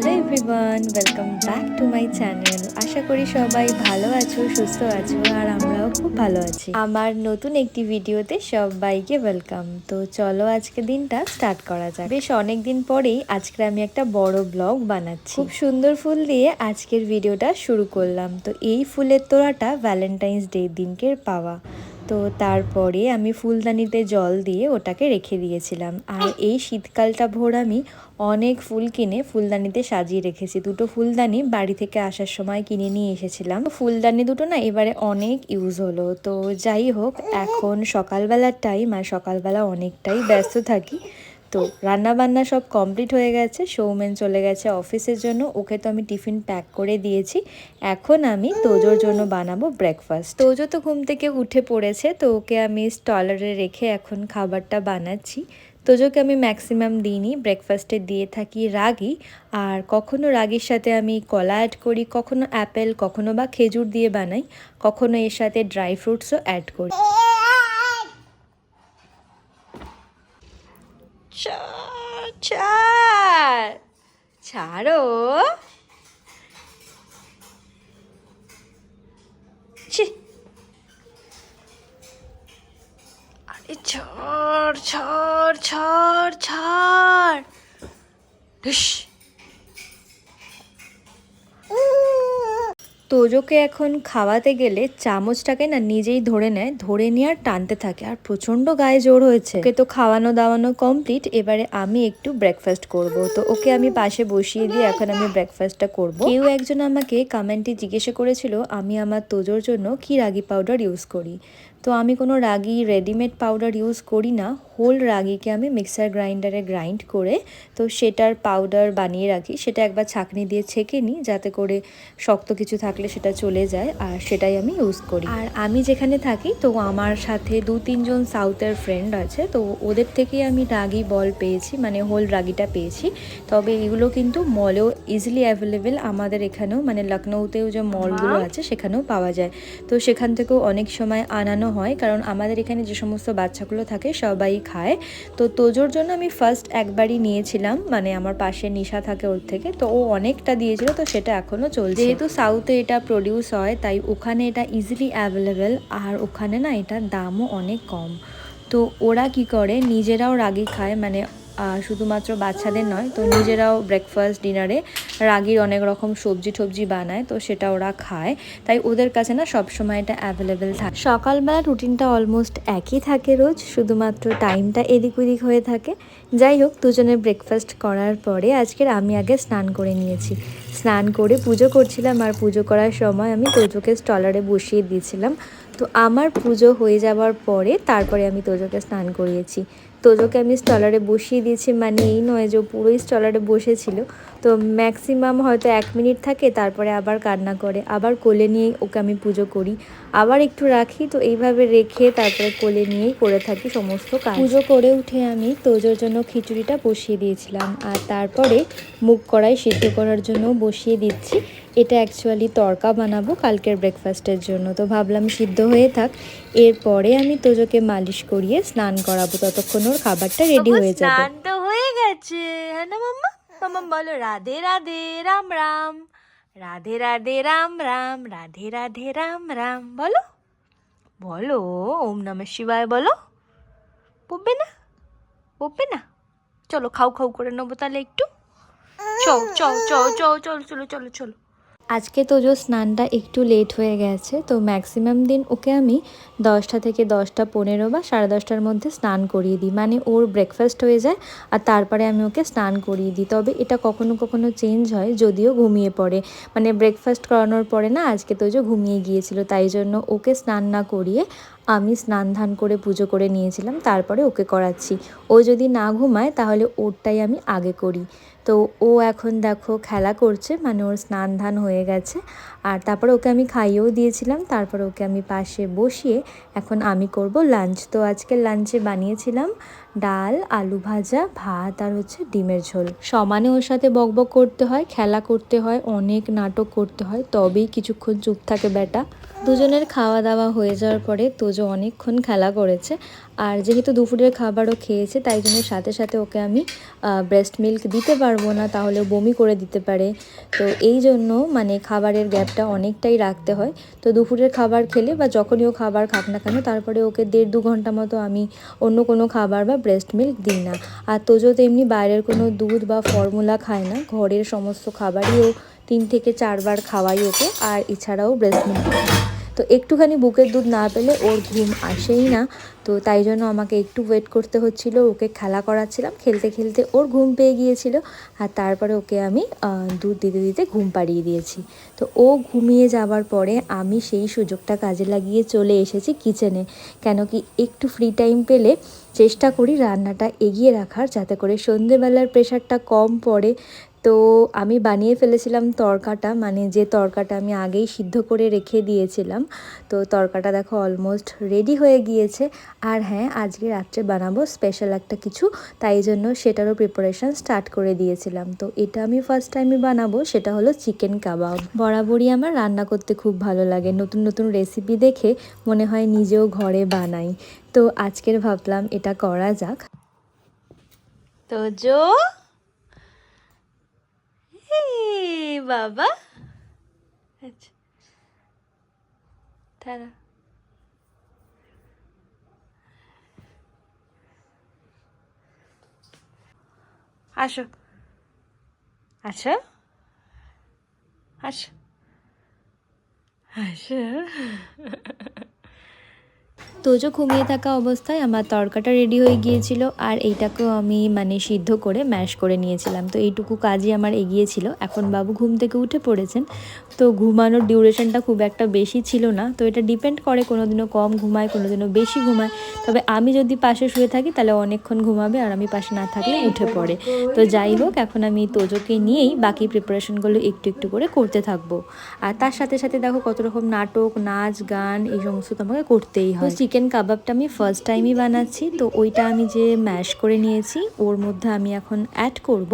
Hello everyone, welcome back to my channel. আশা করি সবাই ভালো আছো, সুস্থ আছো, আর আমরাও খুব ভালো আছি। আমার নতুন একটি ভিডিওতে সবাইকে ওয়েলকাম। তো চলো আজকে দিনটা স্টার্ট করা যাক। বেশ অনেক দিন পরেই আজকে আমি একটা বড় ব্লগ বানাচ্ছি। খুব সুন্দর ফুল দিয়ে আজকের ভিডিওটা শুরু করলাম। তো এই ফুলের তোড়াটা ভ্যালেন্টাইন্স ডে দিনকের পাওয়া। তো তারপরে আমি ফুলদানিতে জল দিয়ে ওটাকে রেখে দিয়েছিলাম। আর এই শীতকালটা ভোর আমি অনেক ফুল কিনে ফুলদানিতে সাজিয়ে রেখেছি। দুটো ফুলদানি বাড়ি থেকে আসার সময় কিনে নিয়ে এসেছিলাম। ফুলদানি দুটো না এবারে অনেক ইউজ হলো। তো যাই হোক, এখন সকালবেলার টাইম আর সকালবেলা অনেকটাই ব্যস্ত থাকি। তো রান্না বান্না সব কমপ্লিট হয়ে গেছে সৌমেন চলে গেছে অফিসের জন্য, ওকে তো আমি টিফিন প্যাক করে দিয়েছি। এখন আমি তোজোর জন্য বানাবো ব্রেকফাস্ট তোজো তো ঘুম থেকে উঠে পড়েছে, তো ওকে আমি স্টলারে রেখে এখন খাবারটা বানাচ্ছি। তোজোকে আমি ম্যাক্সিমাম দিইনি ব্রেকফাস্টে দিয়ে থাকি রাগি। আর কখনো রাগির সাথে আমি কলা অ্যাড করি, কখনো অ্যাপেল কখনো বা খেজুর দিয়ে বানাই, কখনো এর সাথে ড্রাই ফ্রুটসও অ্যাড করি ছাড় ছাড় ছাড়ো। ছি। আরে ছাড় ছাড় ছাড় ছাড় ঢুস তোজোকে এখন খাওয়াতে গেলে চামচটাকে না নিজেই ধরে নেয়, ধরে নিয়ে আর টানতে থাকে। আর প্রচণ্ড গায়ে জোর হয়েছে। ওকে তো খাওয়ানো দাওয়ানো কমপ্লিট এবারে আমি একটু ব্রেকফাস্ট করব। তো ওকে আমি পাশে বসিয়ে দিয়ে এখন আমি ব্রেকফাস্টটা করব। কেউ একজন আমাকে কমেন্টে জিজ্ঞাসা করেছিল, আমি আমার তোজোর জন্য কি রাগি পাউডার ইউজ করি? তো আমি কোনো রাগি রেডিমেড পাউডার ইউজ করি না। হোল রাগিকে আমি মিক্সার গ্রাইন্ডারে গ্রাইন্ড করে তো সেটার পাউডার বানিয়ে রাখি। সেটা একবার ছাঁকনি দিয়ে ছেঁকে নিই যাতে করে শক্ত কিছু থাকলে সেটা চলে যায় আর সেটাই আমি ইউজ করি। আর আমি যেখানে থাকি তো আমার সাথে দু তিনজন সাউথের ফ্রেন্ড আছে তো ওদের থেকেই আমি রাগি বল পেয়েছি মানে হোল রাগিটা পেয়েছি। তবে এগুলো কিন্তু মলেও ইজিলি অ্যাভেলেবেল আমাদের এখানেও মানে লখনৌতেও যে মলগুলো আছে সেখানেও পাওয়া যায়। তো সেখান থেকেও অনেক সময় আনানো হয় কারণ আমাদের এখানে যে সমস্ত বাচ্চাগুলো থাকে সবাই খায়। তো তোজোর জন্য আমি ফার্স্ট একবারই নিয়েছিলাম মানে আমার পাশে নিশা থাকে ওর থেকে। তো ও অনেকটা দিয়েছিল, তো সেটা এখনও চলছে। যেহেতু সাউথে এটা প্রডিউস হয়, তাই ওখানে এটা ইজিলি অ্যাভেলেবেল আর ওখানে না এটার দামও অনেক কম। তো ওরা কি করে, নিজেরাও রাগি খায় মানে শুধুমাত্র বাচ্চাদের নয়, তো নিজেরাও ব্রেকফাস্ট ডিনারে রাগির অনেক রকম সবজি টবজি বানায়, তো সেটা ওরা খায়। তাই ওদের কাছে না সবসময় এটা অ্যাভেলেবেল থাকে। সকালবেলা রুটিনটা অলমোস্ট একই থাকে রোজ, শুধুমাত্র টাইমটা এদিক ওদিক হয়ে থাকে। যাই হোক দুজনে ব্রেকফাস্ট করার পরে আজকের আমি আগে স্নান করে নিয়েছি। স্নান করে পুজো করছিলাম আর পুজো করার সময় আমি তোজোকে স্টলারে বসিয়ে দিয়েছিলাম। তো আমার পুজো হয়ে যাওয়ার পরে তারপরে আমি তোজোকে স্নান করিয়েছি। তোজোকে আমি স্টলারে বসিয়ে দিয়েছি মানে এই নয় যে পুরোই স্টলারে বসেছিল। তো ম্যাক্সিমাম হয়তো এক মিনিট থাকে, তারপরে আবার কান্না করে, আবার কোলে নিয়েই ওকে আমি পুজো করি। আবার একটু রাখি, তো এইভাবে রেখে তারপরে কোলে নিয়েই করে থাকি সমস্ত কাজ। পুজো করে উঠে আমি তোজোর জন্য খিচুড়িটা বসিয়ে দিয়েছিলাম, আর তারপরে মুখ কড়াই সিদ্ধ করার জন্য বসিয়ে দিচ্ছি। এটা অ্যাকচুয়ালি তড়কা বানাবো কালকের ব্রেকফাস্টের জন্য। তো ভাবলাম সিদ্ধ হয়ে থাক এরপরে আমি তোজোকে মালিশ করিয়ে স্নান করাবো। ততক্ষণ ওর খাবারটা রেডি হয়ে যাবে। স্নান তো হয়ে গেছে। হ্যাঁ না মাম্মা? মাম্মা বলো রাধে রাধে রাম রাম। রাধে রাধে রাম রাম রাধে রাধে রাম রাম। বলো। বলো ওম নমঃ শিবায় বলো। পড়বে না? পড়বে না? চলো খাও খাও করে নেব তাহলে একটু। চল চল চল চল চল চলো চলো চলো। আজকে তোজো স্নানটা একটু লেট হয়ে গেছে, তো ম্যাক্সিমাম দিন ওকে আমি দশটা থেকে দশটা পনেরো বা সাড়ে দশটার মধ্যে স্নান করিয়ে দিই। মানে ওর ব্রেকফাস্ট হয়ে যায় আর তারপরে আমি ওকে স্নান করিয়ে দিই। তবে এটা কখনো কখনো চেঞ্জ হয় যদিও ঘুমিয়ে পড়ে। মানে ব্রেকফাস্ট করানোর পরে না আজকে তো যে ঘুমিয়ে গিয়েছিল, তাই জন্য ওকে স্নান না করিয়ে আমি স্নান ধান করে পুজো করে নিয়েছিলাম, তারপরে ওকে করাচ্ছি। ও যদি না ঘুমায়, তাহলে ওরটাই আমি আগে করি। তো ও এখন দেখো খেলা করছে মানে ওর স্নান ধান হয়ে গেছে। আর তারপরে ওকে আমি খাইয়েও দিয়েছিলাম, তারপর ওকে আমি পাশে বসিয়ে এখন আমি করব লাঞ্চ। তো আজকে লাঞ্চে বানিয়েছিলাম ডাল, আলু ভাজা, ভাত আর হচ্ছে ডিমের ঝোল। সমানে ওর সাথে বকবক করতে হয়, খেলা করতে হয়, অনেক নাটক করতে হয়, তবেই কিছুক্ষণ চুপ থাকে বেটা দুজনের খাওয়া দাওয়া হয়ে যাওয়ার পরে তোজো অনেকক্ষণ খেলা করেছে। আর যেহেতু দুপুরের খাবারও খেয়েছে, তাই জন্য সাথে সাথে ওকে আমি ব্রেস্ট মিল্ক দিতে পারব না, তাহলে বমি করে দিতে পারে। তো এই জন্য মানে খাবারের গ্যাপটা অনেকটাই রাখতে হয়। তো দুপুরের খাবার খেলে বা যখনই ও খাবার খাক না কেন, তারপরে ওকে দেড় দু ঘণ্টা মতো আমি অন্য কোনো খাবার বা ব্রেস্ট মিল্ক দিই না। আর তোজো তো এমনি বাইরের কোনো দুধ বা ফর্মুলা খায় না। ঘরের সমস্ত খাবারই ও তিন থেকে চারবার খাওয়াই ওকে, আর এছাড়াও ব্রেস্ট মিল্ক তো একটুখানি বুকের দুধ না পেলে ওর ঘুম আসেই না। তো তাই জন্য আমাকে একটু ওয়েট করতে হচ্ছিল, ওকে খেলা করাচ্ছিলাম। খেলতে খেলতে ওর ঘুম পেয়ে গিয়েছিল, আর তারপরে ওকে আমি দুধ দিতে দিতে ঘুম পাড়িয়ে দিয়েছি। তো ও ঘুমিয়ে যাবার পরে আমি সেই সুযোগটা কাজে লাগিয়ে চলে এসেছি কিচেনে কেন কি একটু ফ্রি টাইম পেলে চেষ্টা করি রান্নাটা এগিয়ে রাখার, যাতে করে সন্ধেবেলার প্রেশারটা কম পড়ে। তো আমি বানিয়ে ফেলেছিলাম তরকাটা মানে যে তরকাটা আমি আগেই সিদ্ধ করে রেখে দিয়েছিলাম। তো তরকাটা দেখো অলমোস্ট রেডি হয়ে গিয়েছে। আর হ্যাঁ আজকে রাত্রে বানাবো স্পেশাল একটা কিছু, তাই জন্য সেটারও প্রিপারেশন স্টার্ট করে দিয়েছিলাম। তো এটা আমি ফার্স্ট টাইমে বানাবো, সেটা হলো চিকেন কাবাব বরাবরই আমার রান্না করতে খুব ভালো লাগে। নতুন নতুন রেসিপি দেখে মনে হয় নিজেও ঘরে বানাই। তো আজকের ভাবলাম এটা করা যাক। তো জো হে বাবা। আচ্ছা। তারা আসো। আসো। আসো। আসো। তোজো ঘুমিয়ে থাকা অবস্থায় আমার তরকাটা রেডি হয়ে গিয়েছিল আর এইটাকেও আমি মানে সিদ্ধ করে ম্যাশ করে নিয়েছিলাম। তো এইটুকু কাজই আমার এগিয়েছিল এখন বাবু ঘুম থেকে উঠে পড়েছেন। তো ঘুমানোর ডিউরেশনটা খুব একটা বেশি ছিল না। তো এটা ডিপেন্ড করে কোনো দিনও কম ঘুমায় কোনো দিনও বেশি ঘুমায়। তবে আমি যদি পাশে শুয়ে থাকি তাহলে অনেকক্ষণ ঘুমাবে আর আমি পাশে না থাকলে উঠে পড়ে। তো যাই হোক, এখন আমি তোজোকে নিয়েই বাকি প্রিপারেশনগুলো একটু একটু করে করতে থাকব। আর তার সাথে সাথে দেখো কত রকম নাটক, নাচ, গান এই সমস্ত তোমাকে করতেই হয়। চিকেন কাবাবটা আমি ফার্স্ট টাইমই বানাচ্ছি। তো ওইটা আমি যে ম্যাশ করে নিয়েছি, ওর মধ্যে আমি এখন অ্যাড করব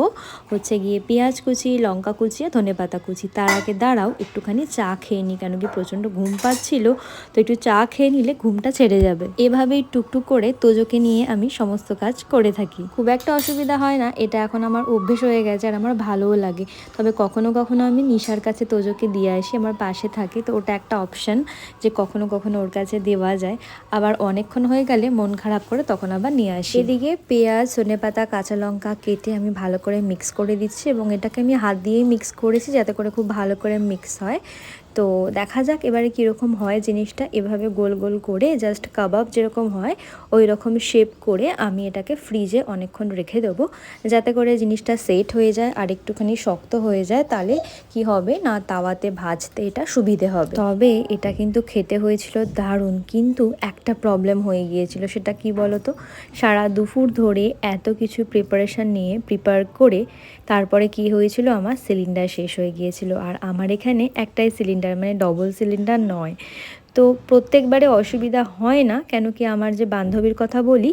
হচ্ছে গিয়ে পেঁয়াজ কুচি, লঙ্কা কুচি আর ধনে পাতা কুচি। তার আগে দাঁড়াও, একটুখানি চা খেয়ে নিই কেন কি প্রচণ্ড ঘুম পাচ্ছিল। তো একটু চা খেয়ে নিলে ঘুমটা ছেড়ে যাবে। এভাবেই টুকটুক করে তোজোকে নিয়ে আমি সমস্ত কাজ করে থাকি। খুব একটা অসুবিধা হয় না, এটা এখন আমার অভ্যেস হয়ে গেছে আর আমার ভালোও লাগে। তবে কখনো কখনো আমি নিশার কাছে তোজোকে দিয়ে আসি, আমার পাশে থাকে। তো ওটা একটা অপশন যে কখনো কখনো ওর কাছে দেওয়া যায়। আবার অনেকক্ষণ হয়ে গেলে মন খারাপ করে তখন আবার নিয়ে আসি। এদিকে পেঁয়াজ, ধনেপাতা, কাঁচা লঙ্কা কেটে আমি ভালো করে মিক্স করে দিচ্ছি এবং এটাকে আমি হাত দিয়েই মিক্স করেছি যাতে করে খুব ভালো করে মিক্স হয়। তো দেখা যাক এবারে কীরকম হয় জিনিসটা। এভাবে গোল গোল করে জাস্ট কাবাব যেরকম হয় ওই রকম শেপ করে আমি এটাকে ফ্রিজে অনেকক্ষণ রেখে দেবো। যাতে করে জিনিসটা সেট হয়ে যায় আর একটুখানি শক্ত হয়ে যায়, তাহলে কি হবে না তাওয়াতে ভাজতে এটা সুবিধে হবে। তবে এটা কিন্তু খেতে হয়েছিল দারুণ, কিন্তু একটা প্রবলেম হয়ে গিয়েছিল, সেটা কি বলতো? সারা দুপুর ধরে এত কিছু প্রিপারেশান নিয়ে প্রিপেয়ার করে তারপরে কি হয়েছিল? আমার সিলিন্ডার শেষ হয়ে গিয়েছিল। আর আমার এখানে একটাই সিলিন্ডার মানে ডবল সিলিন্ডার নয়। তো প্রত্যেকবারে অসুবিধা হয় না, কেন কি আমার যে বান্ধবীর কথা বলি,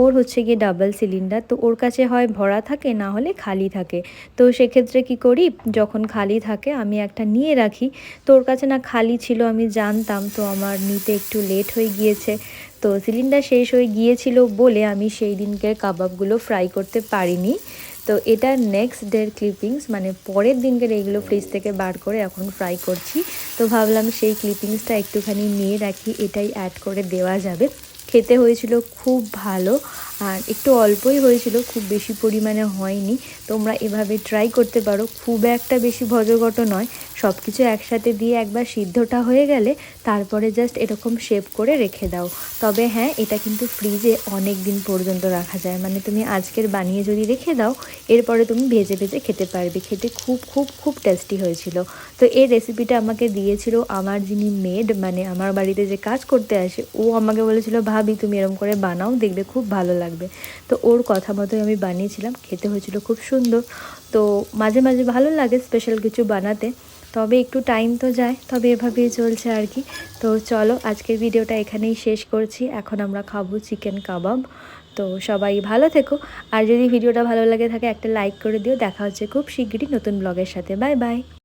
ওর হচ্ছে গিয়ে ডাবল সিলিন্ডার তো ওর কাছে হয় ভরা থাকে, না হলে খালি থাকে। তো সেক্ষেত্রে কি করি, যখন খালি থাকে, আমি একটা নিয়ে রাখি। তো ওর কাছে না খালি ছিল, আমি জানতাম, তো আমার নিতে একটু লেট হয়ে গিয়েছে। তো সিলিন্ডার শেষ হয়ে গিয়েছিল বলে আমি সেই দিনকে কাবাবগুলো ফ্রাই করতে পারিনি। তো এটা নেক্সট ডের ক্লিপিংস মানে পরের দিনকের এইগুলো ফ্রিজ থেকে বার করে এখন ফ্রাই করছি। তো ভাবলাম সেই ক্লিপিংসটা একটুখানি নিয়ে রাখি, এটাই অ্যাড করে দেওয়া যাবে। খেতে হয়েছিল খুব ভালো। আর একটু অল্পই হয়েছিল, খুব বেশি পরিমাণে হয়নি। তোমরা এভাবে ট্রাই করতে পারো, খুব একটা বেশি ভজগট নয়। সব কিছু একসাথে দিয়ে একবার সিদ্ধটা হয়ে গেলে তারপরে জাস্ট এরকম শেপ করে রেখে দাও। তবে হ্যাঁ এটা কিন্তু ফ্রিজে অনেক দিন পর্যন্ত রাখা যায়। মানে তুমি আজকের বানিয়ে যদি রেখে দাও, এরপরে তুমি ভেজে ভেজে খেতে পারবে। খেতে খুব খুব খুব টেস্টি হয়েছিল। তো এই রেসিপিটা আমাকে দিয়েছিল আমার যিনি মেড মানে আমার বাড়িতে যে কাজ করতে আসে, ও আমাকে বলেছিল, ভাবি, তুমি এরকম করে বানাও, দেখবে খুব ভালো লাগবে। তো ওর কথা মতোই আমি বানিয়েছিলাম, খেতে হয়েছিল খুব সুন্দর। তো মাঝে মাঝে ভালো লাগে স্পেশাল কিছু বানাতে। তবে একটু টাইম তো যায়, তবে এভাবেই চলছে আর কি। তো চলো, আজকের ভিডিওটা এখানেই শেষ করছি। এখন আমরা খাব চিকেন কাবাব তো সবাই ভালো থেকো। আর যদি ভিডিওটা ভালো লাগে থাকে, একটা লাইক করে দিও। দেখা হচ্ছে খুব শিগগিরই নতুন ব্লগের সাথে। Bye bye